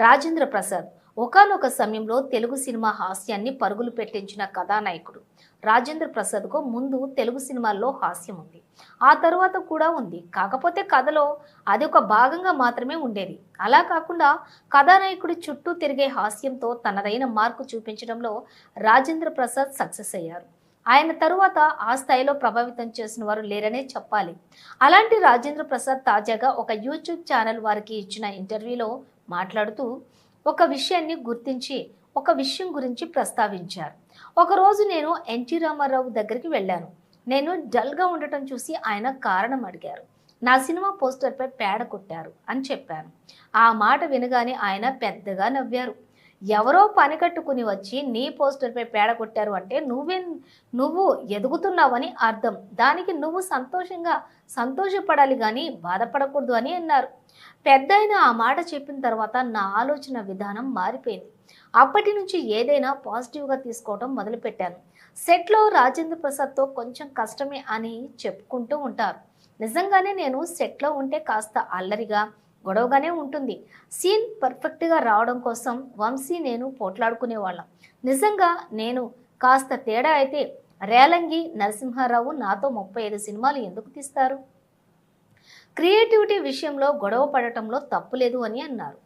రాజేంద్ర ప్రసాద్ ఒకానొక సమయంలో తెలుగు సినిమా హాస్యాన్ని పరుగులు పెట్టించిన కథానాయకుడు. రాజేంద్ర ప్రసాద్కు ముందు తెలుగు సినిమాల్లో హాస్యం ఉంది. ఆ తర్వాత కూడా ఉంది. కాకపోతే కథలో అది ఒక భాగంగా మాత్రమే ఉండేది. అలా కాకుండా కథానాయకుడి చుట్టూ తిరిగే హాస్యంతో తనదైన మార్కు చూపించడంలో రాజేంద్ర ప్రసాద్ సక్సెస్ అయ్యారు. ఆయన తరువాత ఆ స్థాయిలో ప్రభావితం చేసిన వారు లేరనే చెప్పాలి. అలాంటి రాజేంద్ర ప్రసాద్ తాజాగా ఒక యూట్యూబ్ ఛానల్ వారికి ఇచ్చిన ఇంటర్వ్యూలో మాట్లాడుతూ ఒక విషయాన్ని గుర్తించి ఒక విషయం గురించి ప్రస్తావించారు. ఒకరోజు నేను ఎన్టీ రామారావు దగ్గరికి వెళ్ళాను. నేను డల్గా ఉండటం చూసి ఆయన కారణం అడిగారు. నా సినిమా పోస్టర్పై పేడ కొట్టారు అని చెప్పాను. ఆ మాట వినగానే ఆయన పెద్దగా నవ్వారు. ఎవరో పని కట్టుకుని వచ్చి నీ పోస్టర్పై పేడ కొట్టారు అంటే నువ్వే నువ్వు ఎదుగుతున్నావని అర్థం. దానికి నువ్వు సంతోషంగా సంతోషపడాలి కానీ బాధపడకూడదు అని అన్నారు. పెద్ద ఆ మాట చెప్పిన తర్వాత నా ఆలోచన విధానం మారిపోయింది. అప్పటి నుంచి ఏదైనా పాజిటివ్గా తీసుకోవడం మొదలుపెట్టాను. సెట్లో రాజేంద్ర ప్రసాద్తో కొంచెం కష్టమే అని చెప్పుకుంటూ ఉంటారు. నిజంగానే నేను సెట్లో ఉంటే కాస్త అల్లరిగా గొడవగానే ఉంటుంది. సీన్ పర్ఫెక్ట్గా రావడం కోసం వంశీ నేను పోట్లాడుకునేవాళ్ళం. నిజంగా నేను కాస్త తేడా అయితే రేలంగి నరసింహారావు నాతో ముప్పై ఐదు సినిమాలు ఎందుకు తీస్తారు? క్రియేటివిటీ విషయంలో గొడవ పడటంలో తప్పులేదు అని అన్నారు.